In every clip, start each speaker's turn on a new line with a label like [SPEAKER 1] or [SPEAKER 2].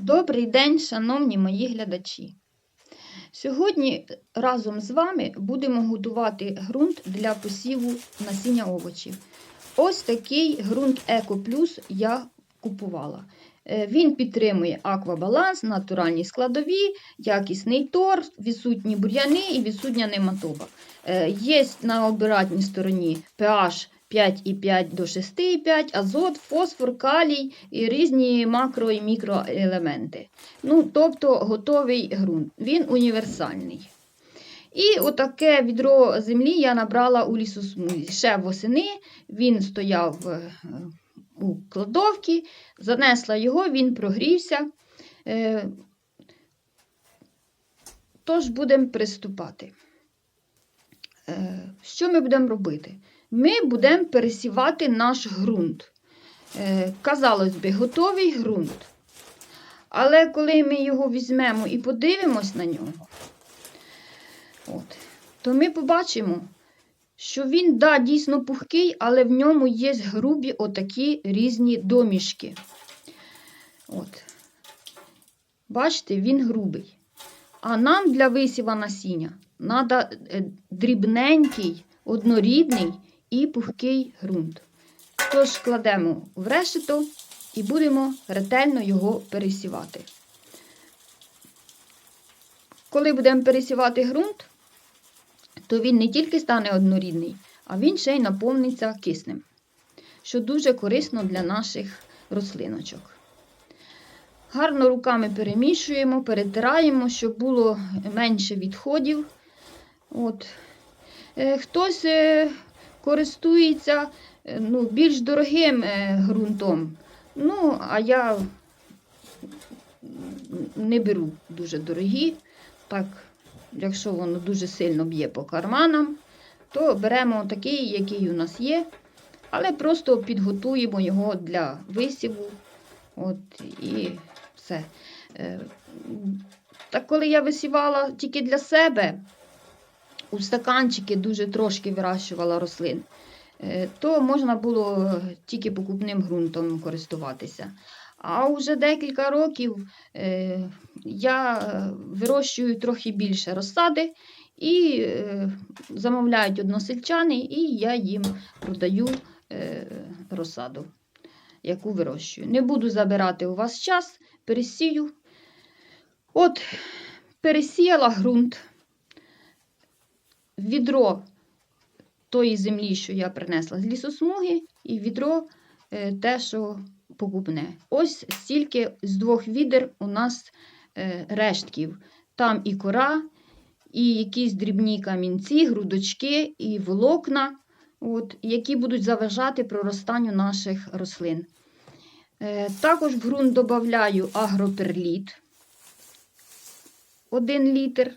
[SPEAKER 1] Добрий день, шановні мої глядачі. Сьогодні разом з вами будемо готувати ґрунт для посіву насіння овочів. Ось такий ґрунт Еко Плюс я купувала. Е, Він підтримує аквабаланс, натуральні складові, якісний тор, відсутні бур'яни і відсутня нематоба. Е, Є на обиратній стороні pH 5,5 до 6,5, азот, фосфор, калій і різні макро і мікроелементи. Ну, тобто готовий ґрунт. Він універсальний. І отаке відро землі я набрала у лісосмузі. Ще восени він стояв е, у кладовці, занесла його, він прогрівся. Е, Тож будемо приступати. Е, Що ми будемо робити? Ми будемо пересівати наш ґрунт. Е, Казалось би, готовий ґрунт. Але коли ми його візьмемо і подивимось на нього, от, то ми побачимо, що він, да, дійсно пухкий, але в ньому є грубі отакі різні домішки. От. Бачите, він грубий. А нам для висіва насіння треба дрібненький, однорідний і пухкий ґрунт. Тож кладемо в решето і будемо ретельно його пересівати. Коли будемо пересівати ґрунт, то він не тільки стане однорідний, а він ще й наповниться киснем, що дуже корисно для наших рослиночок. Гарно руками перемішуємо, перетираємо, щоб було менше відходів. От. Е, Хтось е, користується е, ну, більш дорогим е, ґрунтом. Ну, а я не беру дуже дорогі. Так, якщо воно дуже сильно б'є по карманам, то беремо такий, який у нас є, але просто підготуємо його для висіву. От, і все. Е, Так, коли я висівала тільки для себе, у стаканчики дуже трошки вирощувала рослин, е, то можна було тільки покупним ґрунтом користуватися. А вже декілька років е, я вирощую трохи більше розсади і е, замовляють односельчани, і я їм продаю е, розсаду, яку вирощую. Не буду забирати у вас час, пересію. От, пересіяла ґрунт, відро тої землі, що я принесла з лісосмуги, і відро е, те, що покупне. Ось стільки з двох відер у нас е, рештків. Там і кора, і якісь дрібні камінці, грудочки, і волокна, от, які будуть заважати проростанню наших рослин. Е, Також в ґрунт додаю агроперліт 1 літр.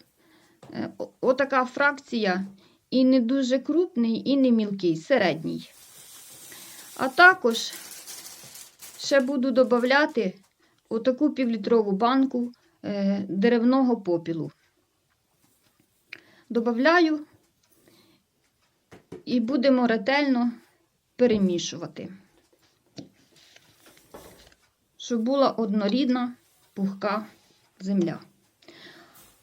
[SPEAKER 1] Е, Отака фракція і не дуже крупний, і не мілкий, середній. А також ще буду додати отаку півлітрову банку е, деревного попілу. Добавляю і будемо ретельно перемішувати, щоб була однорідна пухка земля.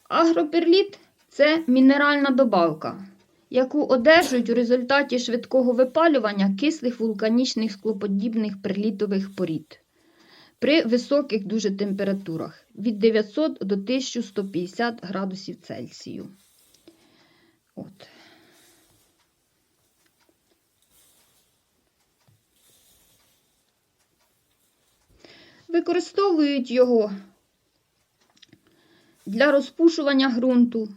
[SPEAKER 1] Агроперліт це мінеральна добавка, яку одержують у результаті швидкого випалювання кислих вулканічних склоподібних прилітових порід при високих дуже температурах від 900 до 1150 градусів Цельсію. От. Використовують його для розпушування ґрунту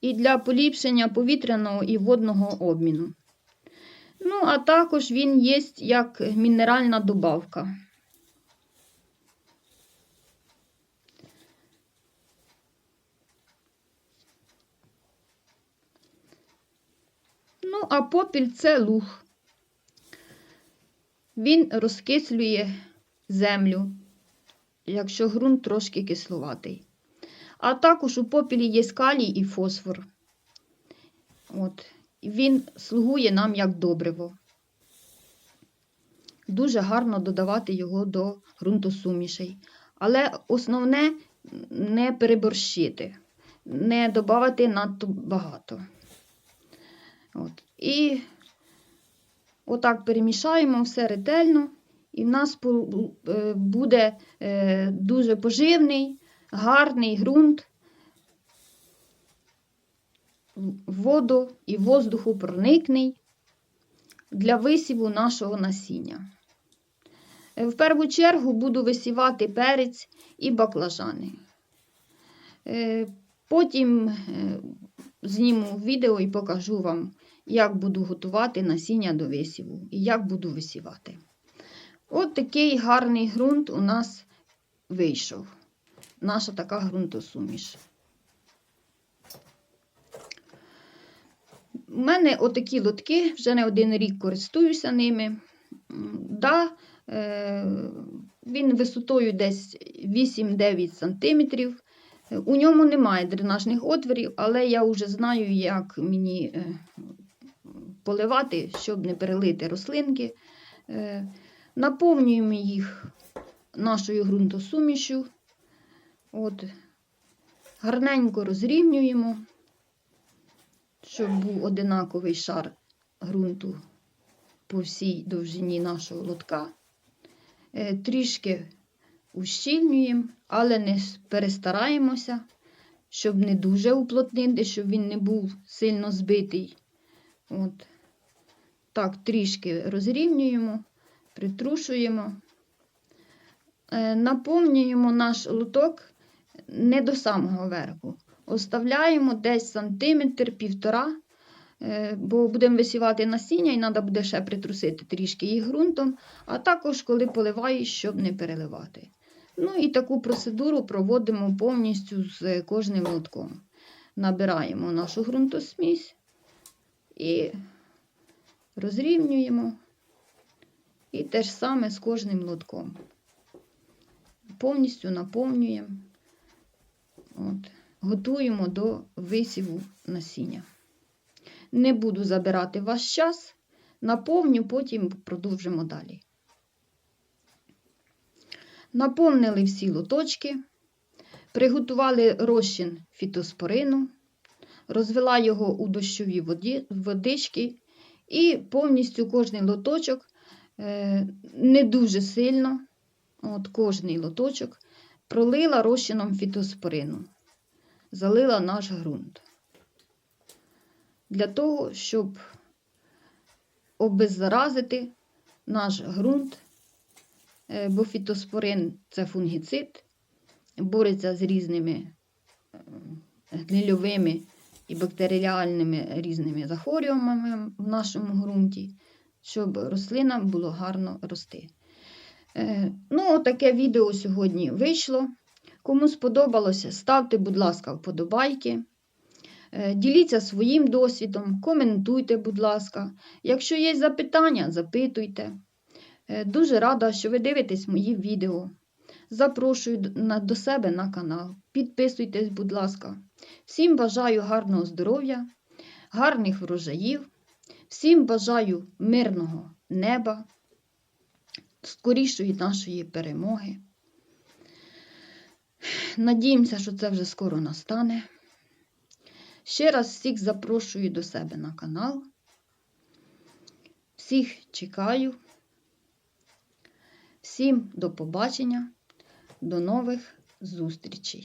[SPEAKER 1] і для поліпшення повітряного і водного обміну. Ну, а також він є як мінеральна добавка. Ну, а попіль це луг. Він розкислює землю, якщо ґрунт трошки кисловатий. А також у попілі є калій і фосфор. От. Він слугує нам як добриво. Дуже гарно додавати його до ґрунтосумішей. Але основне не переборщити, не додати надто багато. От. І отак перемішаємо все ретельно, і в нас е, буде е, дуже поживний, гарний ґрунт, воду і воздуху проникний для висіву нашого насіння. В першу чергу буду висівати перець і баклажани. Е, Потім е, зніму відео і покажу вам, як буду готувати насіння до висіву і як буду висівати. От такий гарний ґрунт у нас вийшов. Наша така ґрунтосуміш. У мене отакі лотки, вже не один рік користуюся ними. Да, е, він висотою десь 8-9 см. У ньому немає дренажних отворів, але я вже знаю, як мені е, поливати, щоб не перелити рослинки. Е, Наповнюємо їх нашою ґрунтосумішю. От, гарненько розрівнюємо, щоб був одинаковий шар ґрунту по всій довжині нашого лотка. Е, Трішки ущільнюємо, але не перестараємося, щоб не дуже уплотнити, щоб він не був сильно збитий. От. Так, трішки розрівнюємо, притрушуємо. Е, Наповнюємо наш лоток не до самого верху. Оставляємо десь сантиметр, півтора, е, бо будемо висівати насіння і треба буде ще притрусити трішки їх ґрунтом, а також коли поливаєш, щоб не переливати. Ну і таку процедуру проводимо повністю з кожним лотком. Набираємо нашу ґрунтосмісь і розрівнюємо. І те ж саме з кожним лотком. Повністю наповнюємо, От. готуємо до висіву насіння. Не буду забирати ваш час, наповню, потім продовжимо далі. Наповнили всі лоточки, приготували розчин фітоспорину, розвела його у дощові воді, водички і повністю кожний лоточок е, не дуже сильно, от кожний лоточок, пролила розчином фітоспорину, залила наш ґрунт. Для того, щоб обеззаразити наш ґрунт, е, бо фітоспорин це фунгіцид, бореться з різними е, гнильовими і бактеріальними різними захворюваннями в нашому ґрунті, щоб рослина було гарно рости. Е, Ну, таке відео сьогодні вийшло. Кому сподобалося, ставте, будь ласка, вподобайки. Е, Діліться своїм досвідом, коментуйте, будь ласка. Якщо є запитання, запитуйте. Е, Дуже рада, що ви дивитесь мої відео. Запрошую до себе на канал. Підписуйтесь, будь ласка. Всім бажаю гарного здоров'я, гарних врожаїв. Всім бажаю мирного неба, скорішої нашої перемоги. Надіємося, що це вже скоро настане. Ще раз всіх запрошую до себе на канал. Всіх чекаю. Всім до побачення, до нових зустрічей.